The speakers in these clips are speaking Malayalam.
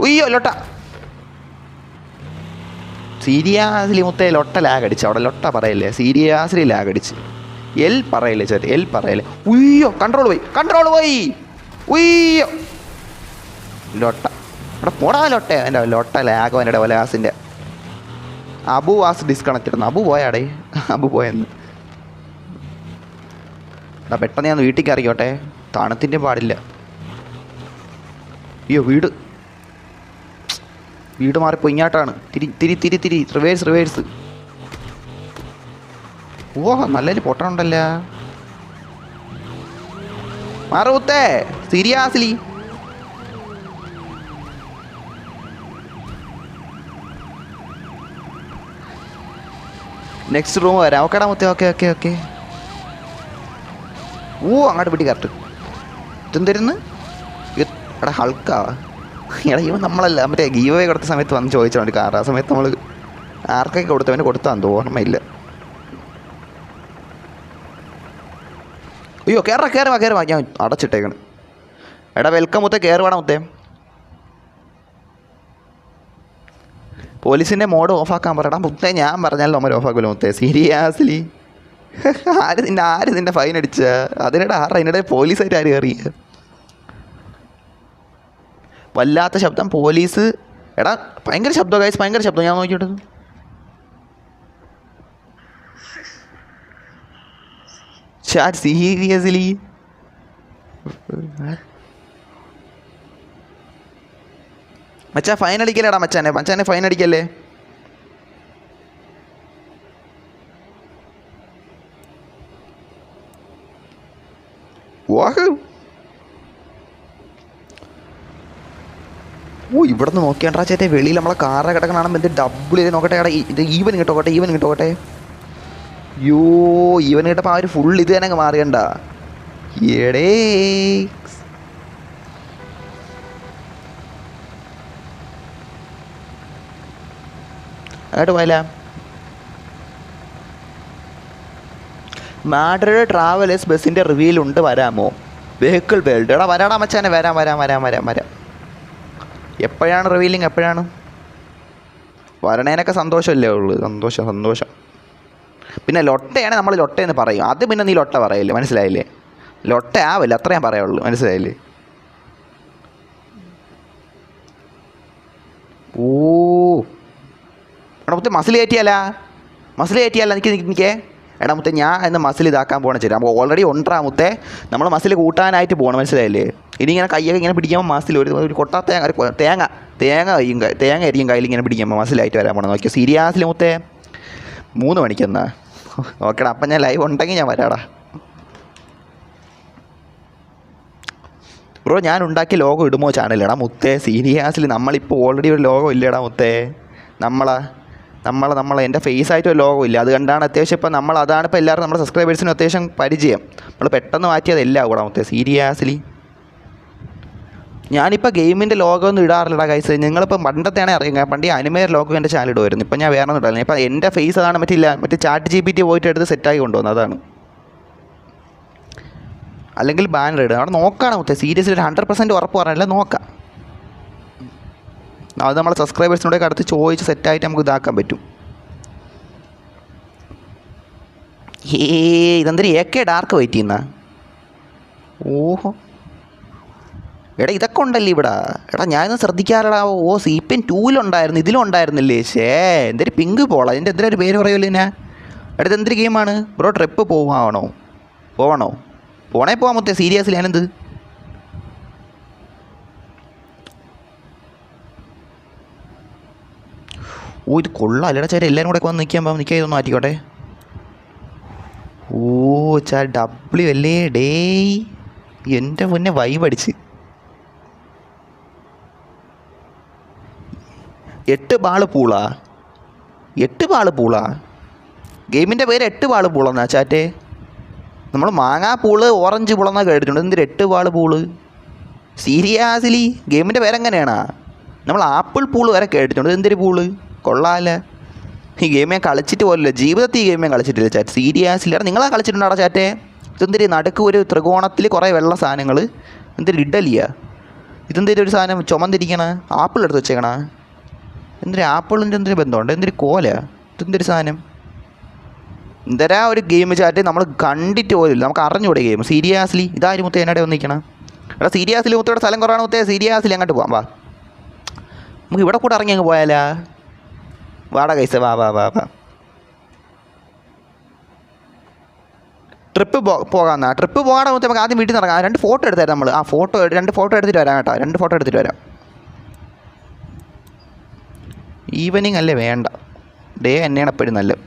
ഉയ്യോ ലൊട്ട. സീരിയാസിലി മുത്തേ ലൊട്ട ലാഗടിച്ച്. അവിടെ ലൊട്ട പറയല്ലേ സീരിയാസിലി ലാഗടിച്ച്. എൽ പറയല്ലേ ചേർത്ത് എൽ പറയല്ലേ. ഉയ്യോ കൺട്രോൾ പോയി കൺട്രോൾ പോയി. ഉയ്യോ. ലൊട്ട. അവിടെ പോടാ ലൊട്ട എന്റെ ലൊട്ട ലാഗോ എന്റെ ഒലാസിന്റെ അബു വാസ് ഡിസ്കണക്റ്റഡ് അബു പോയാടേ അബു പോയെന്ന്. എടാ പെട്ടെന്ന് ഞാൻ വീട്ടിൽ കയറിക്കോട്ടെ. തണുത്തിന്റെ പാടില്ല. അയ്യോ വീട്. വീട് മാറിപ്പോ ഇങ്ങോട്ടാണ്. തിരി തിരി തിരി തിരി. റിവേഴ്സ് റിവേഴ്സ് ഓ നല്ലൊരു പൊട്ടണുണ്ടല്ല മാറൂത്തേ സീരിയാസ്ലി. നെക്സ്റ്റ് റൂം വരാം. ഓക്കേടാ മുത്തേ ഓക്കെ ഓക്കെ ഓക്കെ. ഓ അങ്ങോട്ട് പിടി കറക്റ്റ് ഇതെന്തരുന്ന്? എടാ ഹൾക്കാ എടാ ഇവൻ നമ്മളല്ല. മറ്റേ ഗീവേ കൊടുത്ത സമയത്ത് വന്ന് ചോദിച്ചോണ്ട് കാർ ആ സമയത്ത് നമ്മൾ ആർക്കൊക്കെ കൊടുത്തവന് കൊടുത്താന്ന് ഓർമ്മയില്ല. അയ്യോ കയറ കയറുവാ കയറുവാ ഞാൻ അടച്ചിട്ടേക്കണ്. എടാ വെൽക്കം മുത്തേ. കയറുവാടാ മുത്തേ. പോലീസിന്റെ മോഡ് ഓഫാക്കാൻ പറയടാ മുത്തേ ഞാൻ പറഞ്ഞാലും നമ്മൾ ഓഫാക്കുമല്ലോ മുത്തേ? സീരിയസ്ലി ആര് നിന്നെ ആര് നിന്നെ ഫൈൻ അടിച്ച? അതിനിടെ ആറ് അതിനിടെ പോലീസായിട്ട് ആര് കയറിയ വല്ലാത്ത ശബ്ദം. പോലീസ്. എടാ ഭയങ്കര ശബ്ദം ഗൈസ് ഭയങ്കര ശബ്ദം. ഞാൻ നോക്കിയിട്ട് സീരിയസ്ലി. മച്ചാ ഫൈൻ അടിക്കല്ലേടാ മച്ചാനെ. മച്ചാനെ ഫൈൻ അടിക്കല്ലേ? ഓ ഇവിടെ നിന്ന് നോക്കിയാണ്ടാ ചേട്ടേ വെളിയിൽ നമ്മളെ കാറ കിടക്കണാണ് എന്ത് ഡബിൾ ചെയ്ത് നോക്കട്ടെ ഈ- ഇത് ഈവൻ കിട്ടോട്ടെ ഈവൻ കിട്ടോട്ടെ യോ ഈവൻ കിട്ടപ്പോൾ ആ ഒരു ഫുൾ ഇത് തന്നെ മാറിയണ്ട. എടേ. അങ്ങോട്ട് പോയാലോ. മാഡ്രിഡ് ട്രാവലേഴ്സ് ബസ്സിന്റെ റിവ്യൂലുണ്ട് വരാമോ? വെഹിക്കിൾ ബെൽഡ് എടാ വരാടാ മച്ചാനെ വരാം വരാം വരാം വരാം വരാം. എപ്പോഴാണ് റിവീലിംഗ് എപ്പോഴാണ്? വരണേനൊക്കെ സന്തോഷമല്ലേ ഉള്ളൂ. സന്തോഷം സന്തോഷം. പിന്നെ ലൊട്ടയാണ് നമ്മൾ ലൊട്ടയെന്ന് പറയും. അത് പിന്നെ നീ ലൊട്ട പറയില്ലേ? മനസ്സിലായില്ലേ? ലൊട്ട ആവില്ല അത്ര ഞാൻ പറയുള്ളൂ മനസ്സിലായില്ലേ? ഓ അവിടെ മസിൽ കയറ്റിയാലാ? മസിൽ കയറ്റിയാല എനിക്ക് നിൽക്കേ എടാ മുത്തേ ഞാൻ ഇന്ന് മസിൽ ഇതാക്കാൻ പോകണം ചേട്ടാ നമുക്ക് ഓൾറെഡി ഉണ്ടാ മുത്തേ നമ്മൾ മസിൽ കൂട്ടാനായിട്ട് പോകണം മനസ്സിലായില്ലേ? ഇനി ഇങ്ങനെ കൈയൊക്കെ ഇങ്ങനെ പിടിക്കുമ്പോൾ മസിൽ ഒരു ഒരു കൊട്ടാ തേങ്ങ ഒരു തേങ്ങ തേങ്ങ കയ്യും തേങ്ങ ആയിരിക്കും കയ്യിൽ ഇങ്ങനെ പിടിക്കുമ്പോൾ മസിലായിട്ട് വരാൻ പോകണം നോക്കിയോ? സീരിയസ്ലി മുത്തേ മൂന്ന് മണിക്കെന്നാ ഓക്കേടാ അപ്പം ഞാൻ ലൈവ് ഉണ്ടെങ്കിൽ ഞാൻ വരാടാ. ബ്രോ ഞാൻ ഉണ്ടാക്കിയ ലോഗോ ഇടുമോ ചാനലിടാ മുത്തേ സീരിയസ്ലി നമ്മളിപ്പോൾ ഓൾറെഡി ഒരു ലോഗോ ഇല്ലടാ മുത്തേ. നമ്മളാ നമ്മളെ നമ്മൾ എന്റെ ഫേസ് ആയിട്ട് ഒരു ലോഗോ ഇല്ല അത് കണ്ടാണ് അത്യാവശ്യം ഇപ്പോൾ നമ്മൾ അതാണ് ഇപ്പോൾ എല്ലാവരും നമ്മുടെ സബ്സ്ക്രൈബേഴ്സിന് അത്യാവശ്യം പരിചയം. നമ്മൾ പെട്ടെന്ന് മാറ്റിയതല്ല കൂടാ മുത്തേ സീരിയസ്ലി ഞാനിപ്പോൾ ഗെയിമിന്റെ ലോഗോ ഒന്നും ഇടാറില്ലടാ കൈസ് നിങ്ങളിപ്പോൾ പണ്ടത്തെയാണ് അറിയുക പണ്ട് ഈ അനിമേർ എന്റെ ചാനൽ ഇടുമായിരുന്നു ഇപ്പം ഞാൻ വേറെ ഒന്നും ഇടാറില്ല. ഇപ്പം എന്റെ ഫേസ് അതാണ് മറ്റില്ല മറ്റേ ചാറ്റ് ജി പി ടി പോയിട്ട് എടുത്ത് സെറ്റായി കൊണ്ടുവന്നത്. അതാണ്. അല്ലെങ്കിൽ ബാനർ ഇടുക അവിടെ നോക്കണം മുത്തേ. സീരിയസ്ലി ഒരു ഹൺഡ്രഡ് പെർസെന്റ് ഉറപ്പ് പറഞ്ഞില്ല നോക്കാം. അത് നമ്മളെ സബ്സ്ക്രൈബേഴ്സിനോടൊക്കെ അടുത്ത് ചോദിച്ച് സെറ്റായിട്ട് നമുക്ക് ഇതാക്കാൻ പറ്റും. ഏ ഇതെന്തൊരു എ കെ ഡാർക്ക് വെയിറ്റ് ചെയ്യുന്ന ഓഹോ. എടാ ഇതൊക്കെ ഉണ്ടല്ലേ ഇവിടെ? എടാ ഞാനൊന്ന് ശ്രദ്ധിക്കാറടാ ഓ സി പി എൻ ഇതിലും ഉണ്ടായിരുന്നില്ലേ ശേ എന്തൊരു പിങ്ക് പോള അതിന്റെ എന്തൊരു പേര് പറയുമല്ലോ ഞാൻ എടാ ഇതെന്തൊരു ഗെയിമാണ് ബ്രോ ട്രിപ്പ് പോവാണോ? പോവണോ? പോണേ പോവാൻ മൊത്തം സീരിയസ്ലി ഞാനെന്ത്? ഓ ഇത് കൊള്ളാം. ചേട്ടാ എല്ലാവരും കൂടെ വന്ന് നിൽക്കാൻ നിൽക്കാൻ ഇതൊന്നും മാറ്റിക്കോട്ടെ. ഓ ചാ ഡബ്ല്യു അല്ലേ? ഡേയ്. എന്റെ മുന്നേ വൈബ് അടിച്ച്. എട്ട് ബാൾ പൂളാ? എട്ട് ബാൾ പൂളാ? ഗെയിമിന്റെ പേര് എട്ട് ബാൾ പൂളെന്നാ ചാറ്റേ? നമ്മൾ മാങ്ങാ പൂൾ ഓറഞ്ച് പൂളെന്നാ കേട്ടിട്ടുണ്ട്. എന്തിന് എട്ട് ബാൾ പൂൾ? സീരിയാസിലി ഗെയിമിന്റെ പേരെങ്ങനെയാണാ നമ്മൾ ആപ്പിൾ പൂൾ വരെ കേട്ടിട്ടുണ്ട്. എന്തൊരു പൂൾ? കൊള്ളാമല്ലേ ഈ ഗെയിമേ കളിച്ചിട്ട് പോലല്ലോ ജീവിതത്തിൽ ഈ ഗെയിം ഞാൻ കളിച്ചിട്ടില്ല ചാറ്റ്. സീരിയസ്ലി എടാ നിങ്ങളാ കളിച്ചിട്ടുണ്ടോ ചാറ്റേ? ഇതെന്തിരി നടുക്ക് ഒരു ത്രികോണത്തിൽ കുറേ വെള്ള സാധനങ്ങൾ എന്തൊരു ഇഡലിയാ? ഇതെന്തേലും ഒരു സാധനം ചുമന്നിരിക്കണ? ആപ്പിൾ എടുത്ത് വെച്ചേക്കണ? എന്തൊരു ആപ്പിളിന്റെ എന്തൊരു ബന്ധമുണ്ട്? എന്തൊരു കോല? ഇതെന്തൊരു സാധനം? എന്തരാ ഒരു ഗെയിം ചാറ്റ്? നമ്മൾ കണ്ടിട്ട് പോലില്ല നമുക്ക് അറിഞ്ഞൂടെ ഗെയിം സീരിയസ്ലി ഇതാരും മുത്തേ എന്നടെ വന്നിരിക്കണം? എടാ സീരിയസ്ലി മുത്തയുടെ സ്ഥലം കുറവാണ് മുത്തേ. സീരിയസ്ലി അങ്ങോട്ട് പോകാം വാ. നമുക്ക് ഇവിടെ കൂടെ ഇറങ്ങി അങ്ങ് പോയാലാ? വാടാ കൈസ വാ വാ വാ വാ. ട്രിപ്പ് പോകാമെന്നാ ട്രിപ്പ് പോകാൻ നമുക്ക് ആദ്യം വീട്ടിൽ നിന്ന് ഇറങ്ങാം. രണ്ട് ഫോട്ടോ എടുത്തായിരുന്നു നമ്മൾ ആ ഫോട്ടോ രണ്ട് ഫോട്ടോ എടുത്തിട്ട് വരാം കേട്ടോ. രണ്ട് ഫോട്ടോ എടുത്തിട്ട് വരാം. ഈവനിങ് അല്ലേ വേണ്ട. ഡേ തന്നെയാണ് എപ്പോഴും നല്ലത്.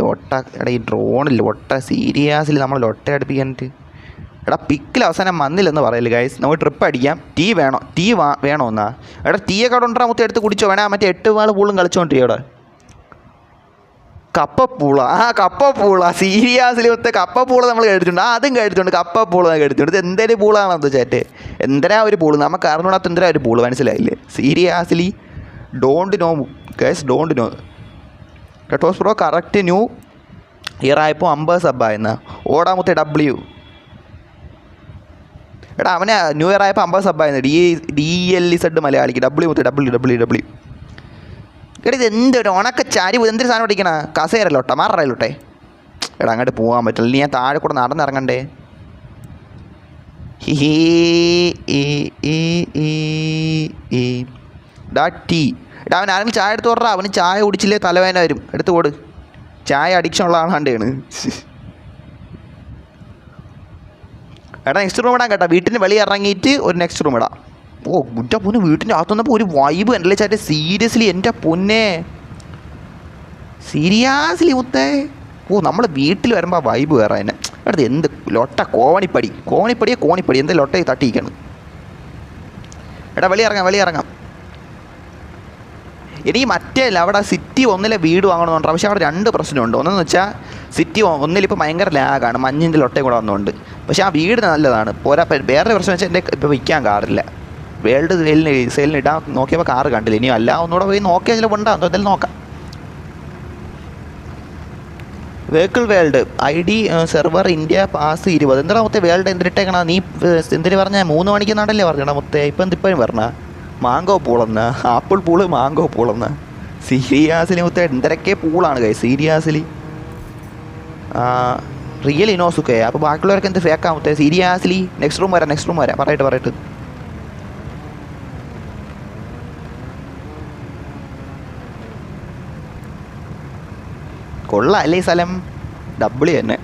ലോട്ട എടാ ഈ ഡ്രോണിൽ ലോട്ട സീരിയസ്ലി നമ്മൾ ലൊട്ട അടുപ്പിക്കാനിട്ട് എടാ പിക്കിൽ അവസാനം വന്നില്ലെന്ന് പറയൽ ഗൈസ് നമുക്ക് ട്രിപ്പ് അടിക്കാം. ടീ വേണോ? ടീ വാ വേണോ എന്നാ? എടാ ടീ ഒക്കെ ഉണ്ടാ? മൊത്തം എടുത്ത് കുടിച്ചോ. വേണേ മറ്റേ എട്ട് വാൾ പൂളും കളിച്ചോണ്ടിരിക്കും അവിടെ. കപ്പപ്പൂള. ആ കപ്പപ്പൂള. സീരിയസ്ലി മൊത്തം കപ്പപ്പൂള നമ്മൾ കഴിച്ചിട്ടുണ്ട് ആ അതും കഴിച്ചിട്ടുണ്ട് കപ്പപ്പൂള കഴിച്ചിട്ടുണ്ട് ഇത് എന്തേലും പൂളാണെന്ന് ചേട്ടെ എന്തരാ ഒരു പൂൾ? നമുക്ക് അറിഞ്ഞൂടാത്ത എന്തരാ ഒരു പൂൾ? മനസ്സിലായില്ലേ? Seriously don't know guys don't know ടെട്ടോസ് pro correct new year ആയപ്പോൾ അമ്പത് സബ്ബായെന്ന് ഓടാമത്തെ ഡബ്ല്യു എടാ അവനെ ന്യൂ ഇയർ ആയപ്പോൾ അമ്പത് സബ്ബായിരുന്നു D D L E Z മലയാളിക്ക്. ഡബ്ല്യു മുത്ത് ഡബ്ല്യു ഡബ്ല്യു ഡബ്ല്യു എടാ ഇത് എന്തൊരു ഉണക്ക ചാരി എന്തൊരു സാധനം ഓടിക്കണ? കസേരല്ലോട്ടെ മാറല്ലോട്ടെ എടാ അങ്ങോട്ട് പോകാൻ പറ്റില്ല. നീ ഞാൻ താഴെ കൂടെ നടന്നിറങ്ങണ്ടേ? ഡാ ടീ. എടാ അവൻ ആരെങ്കിലും ചായ എടുത്ത് പറഞ്ഞാൽ അവന് ചായ കുടിച്ചില്ലേ? തലവേദന വരും. എടുത്ത് കൊടു. ചായ അഡിക്ഷൻ ഉള്ള ആളാണ്ടാണ്. എടാ നെക്സ്റ്റ് റൂം ഇടാൻ കേട്ടോ. വീട്ടിന് വെളി ഇറങ്ങിയിട്ട് ഒരു നെക്സ്റ്റ് റൂം ഇടാം. ഓ എന്റെ പൊന്ന് വീട്ടിന്റെ അകത്ത് വന്നപ്പോൾ ഒരു വൈബ് എന്നല്ലേ ചാറ്റ് സീരിയസ്ലി എന്റെ പൊന്നെ. സീരിയസ്ലി മുത്തേ. ഓ നമ്മൾ വീട്ടിൽ വരുമ്പോൾ വൈബ് വേറെ തന്നെ. അടുത്ത് എന്ത് ലൊട്ട കോണിപ്പടി കോണിപ്പടിയെ കോണിപ്പടി. എന്ത് ലൊട്ടയെ തട്ടിയിരിക്കണം. എടാ വെളി ഇറങ്ങാം വെളി ഇറങ്ങാം. എനിക്ക് മറ്റേ അല്ല അവിടെ സിറ്റി ഒന്നിലെ വീട് വാങ്ങണമെന്ന് പറഞ്ഞാൽ പക്ഷേ അവിടെ രണ്ട് പ്രശ്നമുണ്ട്. ഒന്നെന്ന് വെച്ചാൽ സിറ്റി ഒന്നിലിപ്പോൾ ഭയങ്കര ലാഗാണ് മഞ്ഞിന്റെ ലൊട്ടയും കൂടെ വന്നുകൊണ്ട് പക്ഷേ ആ വീട് നല്ലതാണ്. പോരാ വേറൊരു വേറെ പ്രശ്നം വെച്ചാൽ എന്റെ ഇപ്പോൾ വിൽക്കാൻ കാറില്ല. വേൾഡ് സെയിലിന് സെയിലിന് ഇടാൻ നോക്കിയപ്പോൾ കാറ് കണ്ടില്ല. ഇനി അല്ല ഒന്നുകൂടെ പോയി നോക്കിയാൽ ചിലപ്പോൾ ഉണ്ടാകും എന്തായാലും നോക്കാം. Vehicle world I D server India pass ഇരുപത്. എന്താ മൊത്തം വേൾഡ് എന്തിട്ടേക്കണ നീ എന്തിന് പറഞ്ഞ? മൂന്ന് മണിക്ക് നാടല്ലേ പറഞ്ഞടാ മൊത്തം ഇപ്പം എന്തിപ്പോഴും പറഞ്ഞ മാങ്കോ പൂളെന്ന് ആപ്പിൾ പൂൾ മാങ്കോ പൂളെന്ന്. സീരിയാസിലി മുത്ത എന്തരക്കെ പൂളാണ് കൈ സീരിയാസിലി. റിയൽ ഇനോസുക്കെ അപ്പോൾ ബാക്കിയുള്ളവർക്ക് എന്ത് ഫേക്കാം മുത്തേ സീരിയാസിലി. നെക്സ്റ്റ് റൂം വരാം നെക്സ്റ്റ് റൂം വരാം. പറയട്ടെ പറയട്ടെ. കൊള്ളാം അല്ലേ ഈ സ്ഥലം? ഡബിളി തന്നെ.